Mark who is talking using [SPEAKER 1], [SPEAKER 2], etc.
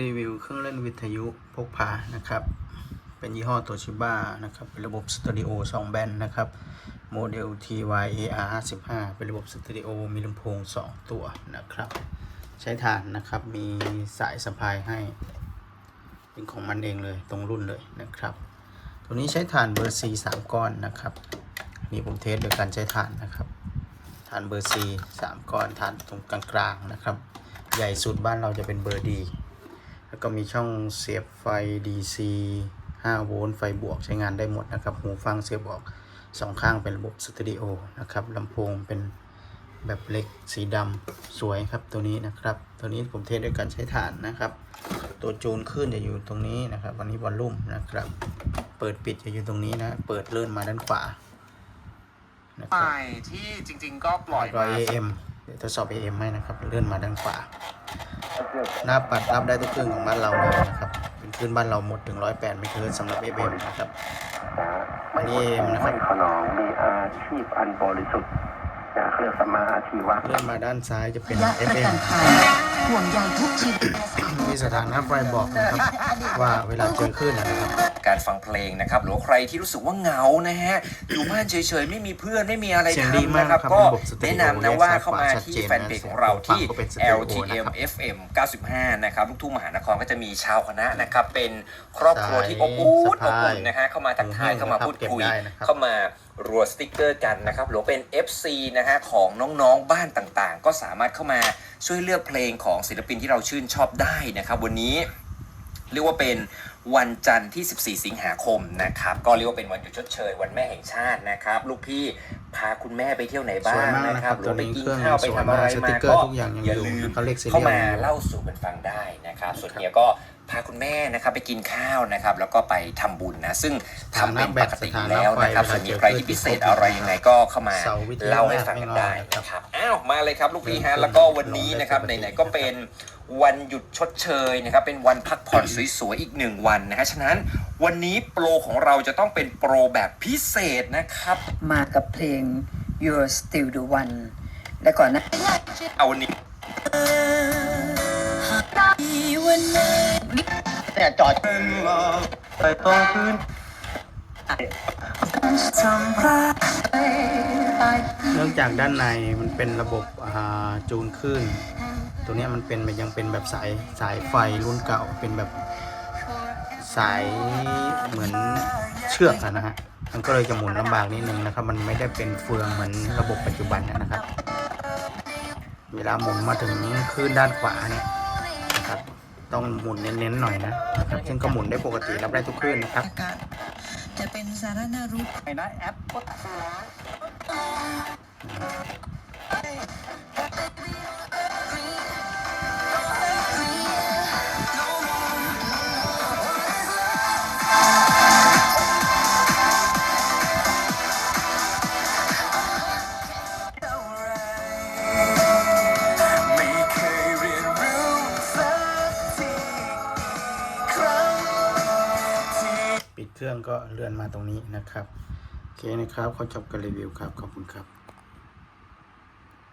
[SPEAKER 1] รีวิวเครื่องเล่นวิทยุพกพานะครับ เป็นยี่ห้อโตชิบ้านะครับ เป็นระบบสตูดิโอ2แบนนะครับ โมเดล TYAR 55เป็นระบบสตูดิโอมีลำโพง 2 ตัวนะครับ ใช้ฐานนะครับ มีสายสะพายให้ เป็นของมันเองเลย ตรงรุ่นเลยนะครับ ตัวนี้ใช้ฐานเบอร์ C 3 ก้อนนะครับ นี่ผมเทสโดยการใช้ฐานนะครับฐานเบอร์ C 3 ก้อนฐานตรงกลางๆนะครับ ใหญ่สุดบ้านเราจะเป็นเบอร์ดี แล้วก็มีช่องเสียบไฟ DC 5 โวลต์ไฟบวกใช้งานได้หมดนะครับ หูฟังเสียบออกสองข้างเป็นระบบสตูดิโอนะครับลำโพงเป็นแบบเล็กสีดำสวยครับตัวนี้นะครับ ตัวนี้ผมเทสด้วยการใช้ฐานนะครับ ตัวจูนขึ้นจะอยู่ตรงนี้นะครับ วันนี้วอลลุ่มนะครับ เปิดปิดจะอยู่ตรงนี้นะ เปิดเลื่อนมาด้านขวานะค
[SPEAKER 2] ให
[SPEAKER 1] รับ
[SPEAKER 2] ม่ที่จริง ๆ ก็ปล่อย
[SPEAKER 1] ร้อย
[SPEAKER 2] มา
[SPEAKER 1] AM เดี๋ยวทดสอบ AM ให้นะครับ เลื่อนมาด้านขวา หน้าปัดรับได้ทุกเครื่องของบ้านเราเลยนะครับ เป็นคลื่นบ้านเราหมดถึง108ไม่เกินสำหรับ FM นะครับอันนี้ AM นะครับ
[SPEAKER 3] ไม่ขนองมีอาชีพอันบริสุทธิ์นะเครื่องสมมาอาชีวะ
[SPEAKER 1] เลื่อนมาด้านซ้ายจะเป็น
[SPEAKER 4] และประ
[SPEAKER 1] FM
[SPEAKER 4] กันภัยห่วงใยทุกชีวิต
[SPEAKER 1] มีส ถานะไฟบอกนะครับ ว่าเวลาเจอคลื่นนะครับ
[SPEAKER 5] การฟังเพลงนะครับ หรือว่าใครที่รู้สึกว่าเหงานะฮะ อยู่บ้านเฉยๆ ไม่มีเพื่อนไม่มีอะไร
[SPEAKER 1] เสียงดี
[SPEAKER 5] ทำ
[SPEAKER 1] มาก
[SPEAKER 5] นะครับ
[SPEAKER 1] ครับ
[SPEAKER 5] ก็
[SPEAKER 1] ระบบสเตอริโอ
[SPEAKER 5] แนะนำนะว่า
[SPEAKER 1] แยกซ้าย
[SPEAKER 5] เข้ามา
[SPEAKER 1] ขวาชัด
[SPEAKER 5] ที่
[SPEAKER 1] เจน
[SPEAKER 5] แฟนเพจ
[SPEAKER 1] นะ
[SPEAKER 5] ของเราที่
[SPEAKER 1] ฟังก็เป็นสเตอริโอ
[SPEAKER 5] LTM
[SPEAKER 1] นะครับ
[SPEAKER 5] FM 95 นะครับลูกทุ่งมหานครก็จะมีชาวคณะนะครับ เป็นครอบครัวที่อบอุ่น
[SPEAKER 1] สาย
[SPEAKER 5] อบอุ่นนะฮะเข้ามาทักทาย
[SPEAKER 1] ถุงหิ้ว
[SPEAKER 5] เข้ามาพูดคุย
[SPEAKER 1] นะครับเก็บได้นะครับ
[SPEAKER 5] เข้ามารัวสติกเกอร์กันนะครับหรือว่าเป็น FC นะฮะของน้องๆบ้านต่างๆ ก็สามารถเข้ามาช่วยเลือกเพลงของศิลปินที่เราชื่นชอบได้นะครับวันนี้เรียกว่าเป็นวันจันทร์ที่ 14 สิงหาคมนะครับ ก็เรียกว่าเป็นวันหยุดชดเชย วันแม่แห่งชาตินะครับ ลูกพี่พาคุณแม่ไปเที่ยวไหนบ้า
[SPEAKER 1] สวย
[SPEAKER 5] ง
[SPEAKER 1] มาก
[SPEAKER 5] นะ
[SPEAKER 1] นะ
[SPEAKER 5] ค
[SPEAKER 1] ครั
[SPEAKER 5] รั
[SPEAKER 1] บบ
[SPEAKER 5] หรือว่าไปกิน
[SPEAKER 1] ตัวนี้
[SPEAKER 5] ข้าว
[SPEAKER 1] เค
[SPEAKER 5] ไป
[SPEAKER 1] รื่อง
[SPEAKER 5] ทำอะไร
[SPEAKER 1] สวยมากสติ๊
[SPEAKER 5] มาก
[SPEAKER 1] เกอร์
[SPEAKER 5] ก็
[SPEAKER 1] ทุกอย่างยัง
[SPEAKER 5] อย่า
[SPEAKER 1] อยู่
[SPEAKER 5] ลืม
[SPEAKER 1] เขาเรียก serial
[SPEAKER 5] เข้ามา
[SPEAKER 1] อยู่
[SPEAKER 5] เล่าสู่กันฟังได้นะครับ ส่วนเนี้ยก็พาคุณแม่นะครับไปกินข้าวนะครับ แล้วก็ไปทำบุญนะ ซึ่งทำเป็นปกติอยู่แล้วนะครับส่วนมีใครที่พิเศษอะไรยังไงก็เข้ามา
[SPEAKER 1] เสาร์วิทยุ
[SPEAKER 5] เล่าให้ฟังกันได้นะครับอ้าวมาเลยครับลูกพี่ฮะแล้วก็วันนี้นะครับไหนๆก็เป็น วันหยุดชดเชยนะครับเป็นวันพักผ่อนสวยๆอีกหนึ่งวันนะฮะฉะนั้นวันนี้โปรของเราจะต้องเป็นโปรแบบพิเศษนะครับ
[SPEAKER 4] มากับเพลง You're Still the One และก่อนหนะ
[SPEAKER 5] เอาวันนี้
[SPEAKER 3] เนี่ยจอด
[SPEAKER 1] เนื่องจากด้านในมันเป็นระบบอ่าจูนคลื่น ตัวนี้มันเป็นมันยังเป็นแบบสายสายไฟรุ่นเก่าเป็นแบบสายเหมือนเชือกอะนะฮะมันก็เลยจะหมุนลำบากนิดนึงนะครับ มันไม่ได้เป็นเฟืองเหมือนระบบปัจจุบันนะครับ เวลาหมุนมาถึงคลื่นด้านขวาเนี่ยนะครับ ต้องหมุนเน้นๆหน่อยนะครับซึ่งก็หมุนได้ปกติรับได้ทุกคลื่นนะครับ
[SPEAKER 6] จะเป็นสารนารุ
[SPEAKER 3] ไอ้นะแอป
[SPEAKER 2] ไเค
[SPEAKER 1] รื่องก็เลื่อนมาตรงนี้นะครับ โอเคนะครับ ขอจบการรีวิวครับ ขอบคุณครับ